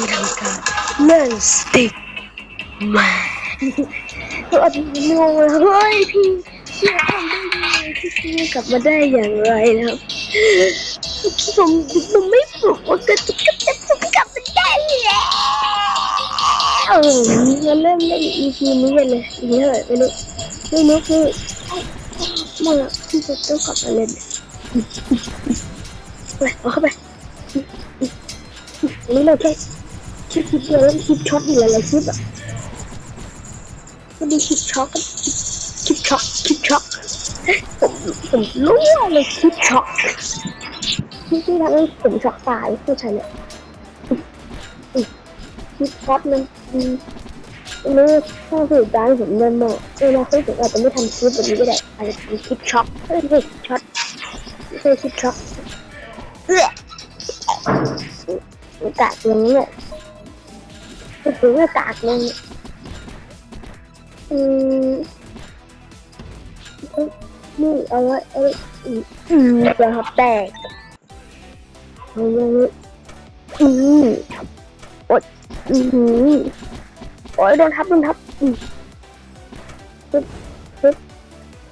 มาทำการเล่นสติ๊กแมนก็อาจจะงงเลยเฮ้ยพี่พี่ทำได้ยังไงพี่พี่กลับมาได้อย่างไรนะครับผมผมไม่ปลุกว่าก็จะกลับจะกลับมาได้แล้วเอองั้นเริ่มเล่น EP นี้กันเลยอีกเท่าไหร่ไม่รู้ไม่รู้คือมื่อที่จะต้องกลับมาเล่นไปเอาเข้าไปอันนี้เราแค่ คลิปคลิปเดียวแล้วคลิปช็อตอยู่หลายๆคลิปอะก็มีคลิปช็อตกับคลิปช็อตคลิปช็อตผมผมรู้เลยคลิปช็อตที่ที่ทำให้ผมช็อกตายผู้ชายเนี่ยคลิปช็อตมันอืมไม่ถ้าสื่อการผมเงินหมดเวลาเขาถึงอาจจะไม่ทำคลิปแบบนี้ก็ได้อาจจะทำคลิปช็อตเอ้ยไม่ใช่ช็อตไม่ใช่คลิปช็อตเอื้ออากาศอย่างนี้ก็ ถึงอากาศเลยอืมนี่เอาไว้เอาไว้อืมอืมจะหับแตกเอาไว้อืมอ๊ยอืมโอ๊ยโดนทับโดนทับอืมปึ๊บปึ๊บ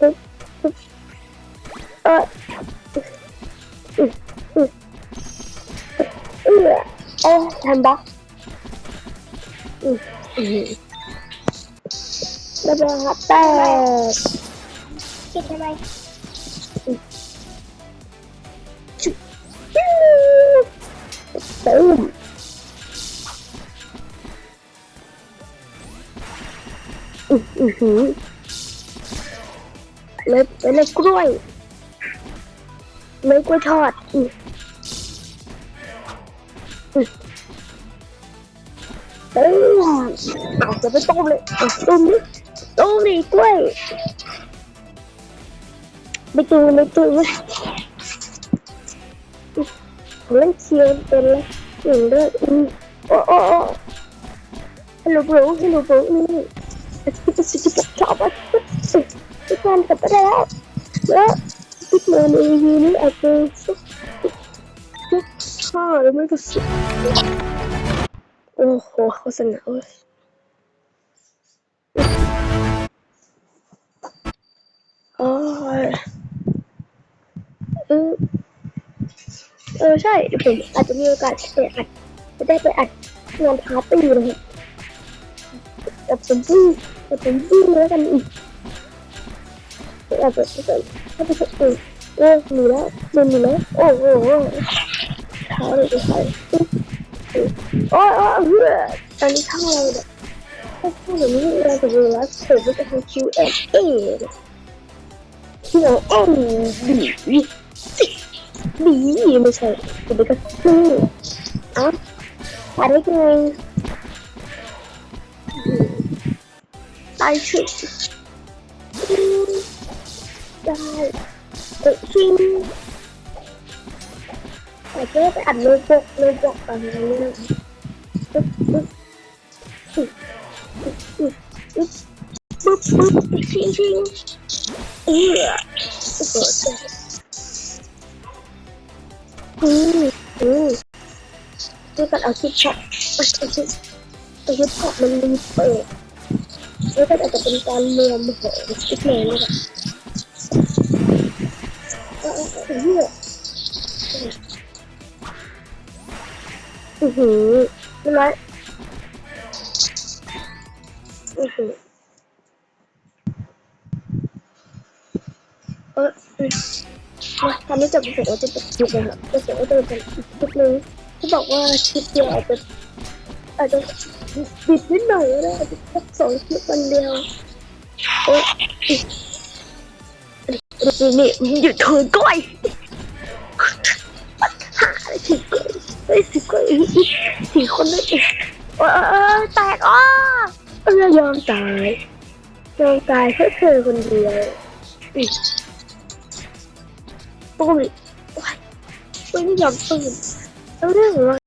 ปึ๊บปึ๊บเอออือเออเอ้ยทำบล็อก ระเบิดแตกปิดทำไมจุ๊บตึ้มอืออือหือเลยไปเลยกล้วยเลยกล้วยทอดอือ อ้เอาจะไปต้มเลยเอาต้มดิต้มดิกล้วยไม่ตูไม่ตูไม่ผมเล่นเชียร์เป็นเลยอย่งเลิศอืมโอ้โอ้โอ้ฮัลโหลบรูฮัลโหลบรูนี่ที่จะสิบชอบอะทุกคนกับไปแล้วแล้วทุกเมื่อในวีนี้อาจจะสุดสุดข้าวหรือไม่ก็สุด โอ้โหโฆษณาเว้ยโอ้ยเออเออใช่ผมอาจจะมีโอกาสไปอัดจะได้ไปอัดงานพาร์ตี้นะครับแต่ผมวิ่งแต่ผมวิ่งแล้วกันอีกแต่อาจจะถ้าเกิดถ้าไปเออโอ้หนูแล้วมันหนูแล้วโอ้โหเท้าเลยจะใส่ โอ้ยโอ้ยเฮ้ยตอนนี้เท่าเราเนี่ยถ้าพูดอย่างนี้เราจะรู้แล้วผมก็จะทำ Q&A ที่เราเอ็นดีดีไม่ใช่จะไปก็คืออะอะไรกันตายชุดได้เออชิงแต่ก็ไปอัดเลยปกเลยปกกันอะไรเนี่ย ปึ๊บปึ๊บปึ๊บปึ๊บปึ๊บปึ๊บปึ๊บชิงชิงเออโอ้โหอืมอืมด้วยกันเอาคลิปช็อตเอาคลิปเอาคลิปช็อตมันมีเปิดแล้วก็อาจจะเป็นการรวมเหรอคลิปเลยนี่แหละเออเออเออเหี้ยอือหือ ใช่ไหมอือหือเออมาตอนนี้จะรู้สึกว่าจะเป็นคลิปเลยครับจะรู้สึกว่าจะเป็นอีกคลิปนึงที่บอกว่าคลิปเดียวอาจจะอาจจะบิดนิดหน่อยก็ได้อาจจะสักสองคลิปวันเดียวโอ้ยนี่นี่นี่หยุดเถินก้อย ฮ้ยสิก้อยสี่คนเลยเออแตกอ้อเออยอมตายยอมตายเพื่อเธอคนเดียวอีกตุ้มโอ้ยไม่ยอมตื่นแล้วเรื่องอะไร